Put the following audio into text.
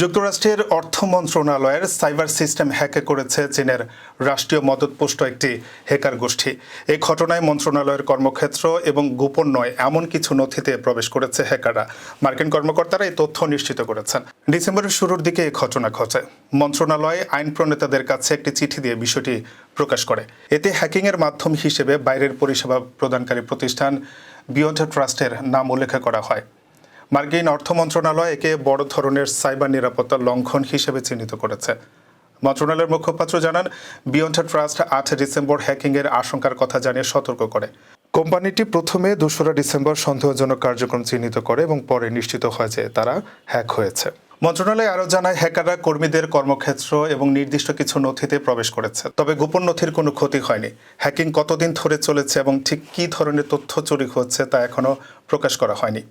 যুক্তরাষ্ট্রের অর্থ মন্ত্রণালয়ের সাইবার সিস্টেম হ্যাকে করেছে চীনের রাষ্ট্রীয় মদতপুষ্ট একটি হ্যাকার গোষ্ঠী। এই ঘটনায় মন্ত্রণালয়ের কর্মক্ষেত্র এবং গোপন নয়, এমন কিছু নথিতে প্রবেশ করেছে হ্যাকাররা। মার্কিন কর্মকর্তারা এই তথ্য নিশ্চিত করেছেন। ডিসেম্বরের শুরুর দিকে এই ঘটনা ঘটে। মন্ত্রণালয় আইন প্রণেতাদের কাছে একটি চিঠি দিয়ে বিষয়টি প্রকাশ করে। এতে হ্যাকিংয়ের মাধ্যম হিসেবে বাইরের পরিষেবা প্রদানকারী প্রতিষ্ঠান বিয়ন্ড ট্রাস্টের নাম উল্লেখ করা হয়। মার্কিন অর্থ মন্ত্রণালয় একে বড় ধরনের সাইবার নিরাপত্তা লঙ্ঘন হিসেবে চিহ্নিত করেছে। মন্ত্রণালয়ের মুখপাত্র জানান, বিয়ন্ড ট্রাস্ট আট ডিসেম্বর হ্যাকিংয়ের আশঙ্কার কথা জানিয়ে সতর্ক করে। কোম্পানিটি প্রথমে দোসরা ডিসেম্বর সন্দেহজনক কার্যক্রম চিহ্নিত করে এবং পরে নিশ্চিত হয় যে তারা হ্যাক হয়েছে। মন্ত্রণালয় আরও জানায়, হ্যাকাররা কর্মীদের কর্মক্ষেত্র এবং নির্দিষ্ট কিছু নথিতে প্রবেশ করেছে, তবে গোপন নথির কোনো ক্ষতি হয়নি। হ্যাকিং কতদিন ধরে চলেছে এবং ঠিক কী ধরনের তথ্য চুরি হচ্ছে তা এখনও প্রকাশ করা হয়নি।